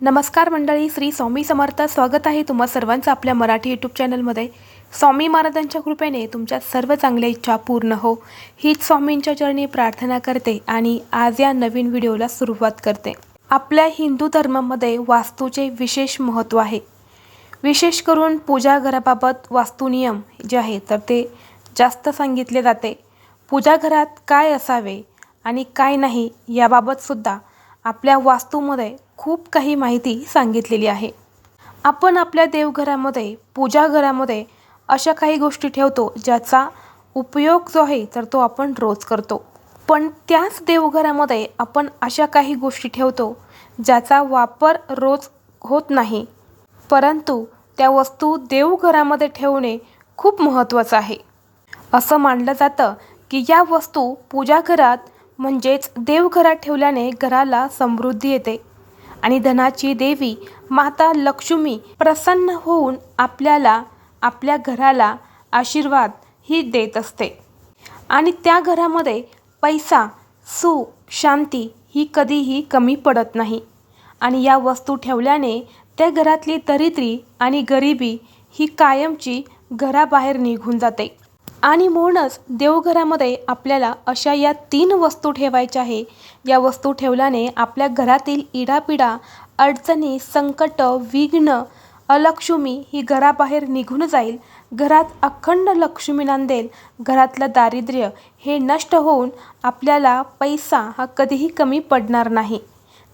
नमस्कार मंडळी श्री स्वामी समर्थ स्वागत आहे तुम्हा सर्वांचं आपल्या मराठी यूट्यूब चॅनलमध्ये. स्वामी महाराजांच्या कृपेने तुमच्या सर्व चांगल्या इच्छा पूर्ण हो. हीच स्वामींच्या चरणी प्रार्थना करते आणि आज या नवीन व्हिडिओला सुरुवात करते. आपल्या हिंदू धर्मामध्ये वास्तूचे विशेष महत्त्व आहे. विशेष करून पूजा घराबाबत वास्तुनियम जे आहे तर ते जास्त सांगितले जाते. पूजा घरात काय असावे आणि काय नाही याबाबतसुद्धा आपल्या वास्तूमध्ये खूप काही माहिती सांगितलेली आहे. आपण आपल्या देवघरामध्ये पूजाघरामध्ये अशा काही गोष्टी ठेवतो ज्याचा उपयोग जो आहे तर तो आपण रोज करतो. पण त्याच देवघरामध्ये आपण अशा काही गोष्टी ठेवतो ज्याचा वापर रोज होत नाही. परंतु त्या वस्तू देवघरामध्ये ठेवणे खूप महत्त्वाचं आहे. असं मानलं जातं की या वस्तू पूजाघरात म्हणजेच देवघरात ठेवल्याने घराला समृद्धी येते. आणि धनाची देवी माता लक्ष्मी प्रसन्न होऊन आपल्याला आपल्या घराला आशीर्वाद ही देत असते. आणि त्या घरामध्ये पैसा सुख शांती ही कधीही कमी पडत नाही. आणि या वस्तू ठेवल्याने त्या घरातली दरिद्री आणि गरिबी ही कायमची घराबाहेर निघून जाते. आणि म्हणूनच देवघरामध्ये आपल्याला अशा या तीन वस्तू ठेवायच्या आहे. या वस्तू ठेवल्याने आपल्या घरातील इडापिडा अडचणी संकट विघ्न अलक्ष्मी ही घराबाहेर निघून जाईल. घरात अखंड लक्ष्मी नांदेल. घरातलं दारिद्र्य हे नष्ट होऊन आपल्याला पैसा हा कधीही कमी पडणार नाही.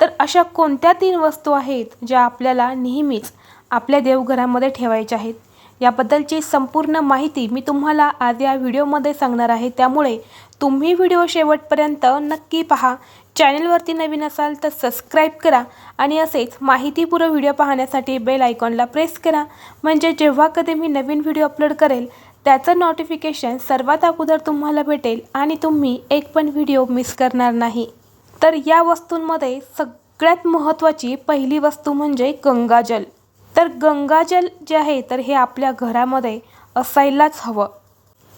तर अशा कोणत्या तीन वस्तू आहेत ज्या आपल्याला नेहमीच आपल्या देवघरामध्ये ठेवायच्या आहेत? याबद्दलची संपूर्ण माहिती मी तुम्हाला आज या व्हिडिओमध्ये सांगणार आहे. त्यामुळे तुम्ही व्हिडिओ शेवटपर्यंत नक्की पहा. चॅनलवरती नवीन असाल तर सबस्क्राईब करा आणि असेच माहितीपूर्व व्हिडिओ पाहण्यासाठी बेल आयकॉनला प्रेस करा. म्हणजे जेव्हा कधी मी नवीन व्हिडिओ अपलोड करेल त्याचं नोटिफिकेशन सर्वात अगोदर तुम्हाला भेटेल आणि तुम्ही एक पण व्हिडिओ मिस करणार नाही. तर या वस्तूंमध्ये सगळ्यात महत्त्वाची पहिली वस्तू म्हणजे गंगाजल. तर गंगाजल जे आहे तर हे आपल्या घरामध्ये असायलाच हवं.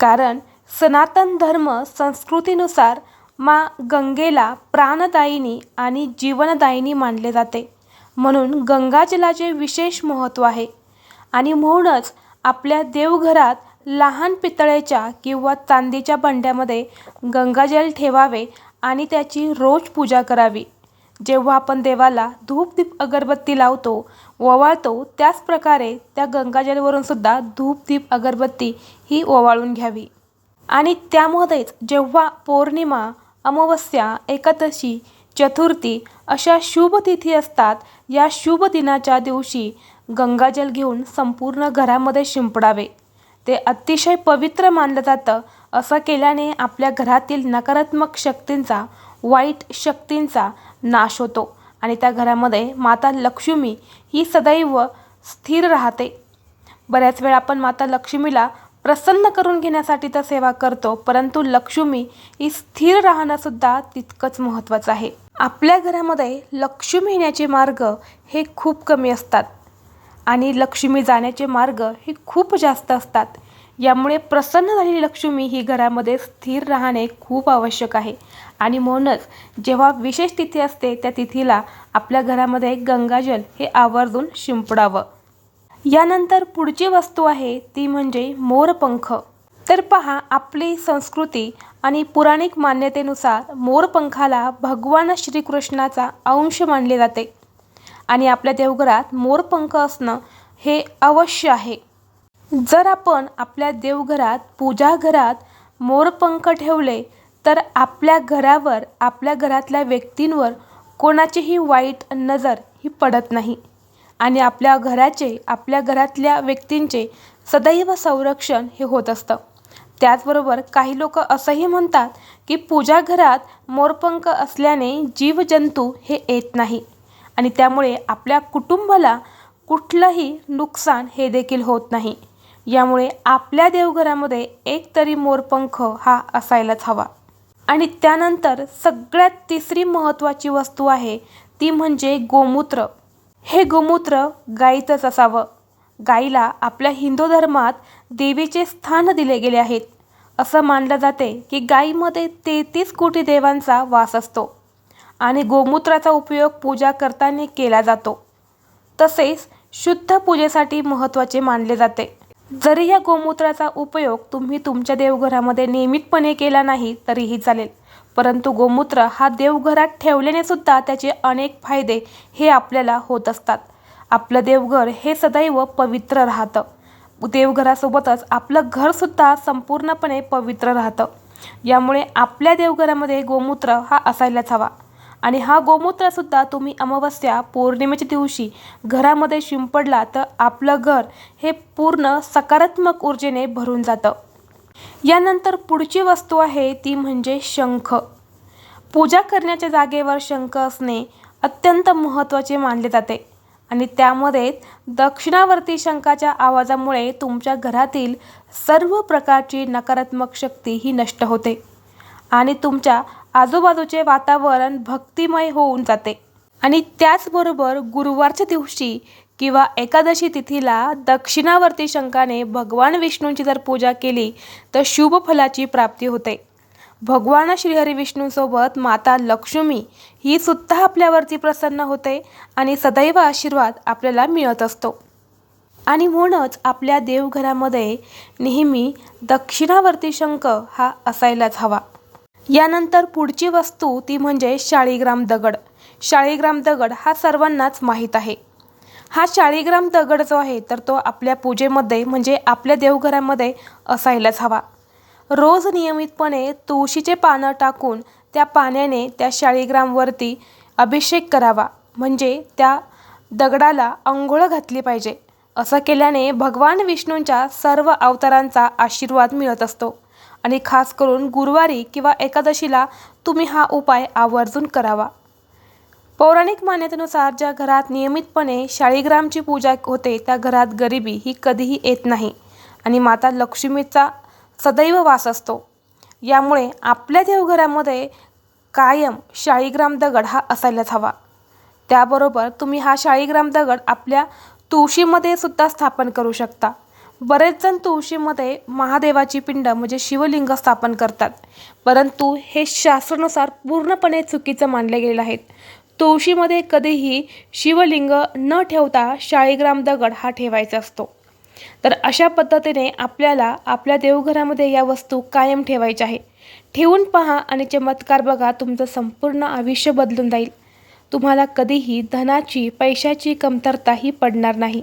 कारण सनातन धर्म संस्कृतीनुसार मा गंगेला प्राणदायिनी आणि जीवनदायिनी मानले जाते. म्हणून गंगाजलाचे विशेष महत्त्व आहे. आणि म्हणूनच आपल्या देवघरात लहान पितळेच्या किंवा चांदीच्या भांड्यामध्ये गंगाजल ठेवावे आणि त्याची रोज पूजा करावी. जेव्हा आपण देवाला धूप दीप अगरबत्ती लावतो ओवाळतो त्याच प्रकारे त्या गंगाजलवरून सुद्धा धूप दीप अगरबत्ती ही ओवाळून घ्यावी. आणि त्यामध्येच जेव्हा पौर्णिमा अमावस्या एकादशी चतुर्थी अशा शुभ तिथी असतात या शुभ दिनाच्या दिवशी गंगाजल घेऊन संपूर्ण घरामध्ये शिंपडावे. ते अतिशय पवित्र मानलं जातं असं केल्याने आपल्या घरातील नकारात्मक शक्तींचा वाईट शक्तींचा नाश होतो आणि त्या घरामध्ये माता लक्ष्मी ही सदैव स्थिर राहते. बऱ्याच वेळा आपण माता लक्ष्मीला प्रसन्न करून घेण्यासाठी तर सेवा करतो परंतु लक्ष्मी ही स्थिर राहणंसुद्धा तितकंच महत्त्वाचं आहे. आपल्या घरामध्ये लक्ष्मी येण्याचे मार्ग हे खूप कमी असतात आणि लक्ष्मी जाण्याचे मार्ग हे खूप जास्त असतात. यामुळे प्रसन्न झालेली लक्ष्मी ही घरामध्ये स्थिर राहणे खूप आवश्यक आहे. आणि म्हणूनच जेव्हा विशेष तिथी असते त्या तिथीला आपल्या घरामध्ये गंगाजल हे आवर्जून शिंपडावं. यानंतर पुढची वस्तू आहे ती म्हणजे मोरपंख. तर पहा आपली संस्कृती आणि पुराणिक मान्यतेनुसार मोरपंखाला भगवान श्रीकृष्णाचा अंश मानले जाते. आणि आपल्या देवघरात मोरपंख असणं हे अवश्य आहे. जर आपण आपल्या देवघरात पूजाघरात मोरपंख ठेवले तर आपल्या घरावर आपल्या घरातल्या व्यक्तींवर कोणाचीही वाईट नजर ही पडत नाही. आणि आपल्या घराचे आपल्या घरातल्या व्यक्तींचे सदैव संरक्षण हे होत असतं. त्याचबरोबर काही लोक असंही म्हणतात की पूजाघरात मोरपंख असल्याने जीवजंतू हे येत नाही. आणि त्यामुळे आपल्या कुटुंबाला कुठलंही नुकसान हे देखील होत नाही. यामुळे आपल्या देवघरामध्ये एक तरी मोरपंख हा असायलाच हवा. आणि त्यानंतर सगळ्यात तिसरी महत्त्वाची वस्तू आहे ती म्हणजे गोमूत्र. हे गोमूत्र गाईचंच असावं. गाईला आपल्या हिंदू धर्मात देवीचे स्थान दिले गेले आहेत. असं मानलं जाते की गाईमध्ये तेहतीस कोटी देवांचा वास असतो आणि गोमूत्राचा उपयोग पूजा करताना केला जातो. तसेच शुद्ध पूजेसाठी महत्त्वाचे मानले जाते. जरी या गोमूत्राचा उपयोग तुम्ही तुमच्या देवघरामध्ये नियमितपणे केला नाही तरीही चालेल. परंतु गोमूत्र हा देवघरात ठेवल्याने सुद्धा त्याचे अनेक फायदे हे आपल्याला होत असतात. आपलं देवघर हे सदैव पवित्र राहतं. देवघरासोबतच आपलं घरसुद्धा संपूर्णपणे पवित्र राहतं. यामुळे आपल्या देवघरामध्ये गोमूत्र हा असायलाच हवा. आणि हा गोमूत्रसुद्धा तुम्ही अमावस्या पौर्णिमेच्या दिवशी घरामध्ये शिंपडला तर आपलं घर हे पूर्ण सकारात्मक ऊर्जेने भरून जातं. यानंतर पुढची वस्तू आहे ती म्हणजे शंख. पूजा करण्याच्या जागेवर शंख असणे अत्यंत महत्त्वाचे मानले जाते आणि त्यामध्ये दक्षिणावर्ती शंखाच्या आवाजामुळे तुमच्या घरातील सर्व प्रकारची नकारात्मक शक्ती ही नष्ट होते आणि तुमच्या आजूबाजूचे वातावरण भक्तिमय होऊन जाते. आणि त्याचबरोबर गुरुवारच्या दिवशी किंवा एकादशी तिथीला दक्षिणावर्ती शंखाने भगवान विष्णूंची जर पूजा केली तर शुभ फलाची प्राप्ती होते. भगवान श्रीहरी विष्णूसोबत माता लक्ष्मी ही सुद्धा आपल्यावरती प्रसन्न होते आणि सदैव आशीर्वाद आपल्याला मिळत असतो. आणि म्हणूनच आपल्या देवघरामध्ये नेहमी दक्षिणावर्ती शंख हा असायलाच हवा. यानंतर पुढची वस्तू ती म्हणजे शाळीग्राम दगड. शाळीग्राम दगड हा सर्वांनाच माहीत आहे. हा शाळीग्राम दगड जो आहे तर तो आपल्या पूजेमध्ये म्हणजे आपल्या देवघरामध्ये असायलाच हवा. रोज नियमितपणे तुळशीचे पानं टाकून त्या पाण्याने त्या शाळीग्रामवरती अभिषेक करावा. म्हणजे त्या दगडाला अंघोळ घातली पाहिजे. असं केल्याने भगवान विष्णूंच्या सर्व अवतारांचा आशीर्वाद मिळत असतो. आणि खास करून गुरुवारी किंवा एकादशीला तुम्ही हा उपाय आवर्जून करावा. पौराणिक मान्यतेनुसार ज्या घरात नियमितपणे शाळीग्रामची पूजा होते त्या घरात गरिबी ही कधीही येत नाही आणि माता लक्ष्मीचा सदैव वास असतो. यामुळे आपल्या देवघरामध्ये कायम शाळीग्राम दगड हा असायलाच हवा. त्याबरोबर तुम्ही हा शाळीग्राम दगड आपल्या तुळशीमध्ये सुद्धा स्थापन करू शकता. बरेच जण तुळशीमध्ये महादेवाची पिंड म्हणजे शिवलिंग स्थापन करतात. परंतु हे शास्त्रानुसार पूर्णपणे चुकीचं मानले गेलेलं आहे तुळशीमध्ये कधीही शिवलिंग न ठेवता शाळीग्राम दगड हा ठेवायचा असतो. तर अशा पद्धतीने आपल्याला आपल्या देवघरामध्ये या वस्तू कायम ठेवायच्या आहे ठेवून पहा आणि चमत्कार बघा तुमचं संपूर्ण आयुष्य बदलून जाईल. तुम्हाला कधीही धनाची पैशाची कमतरताही पडणार नाही.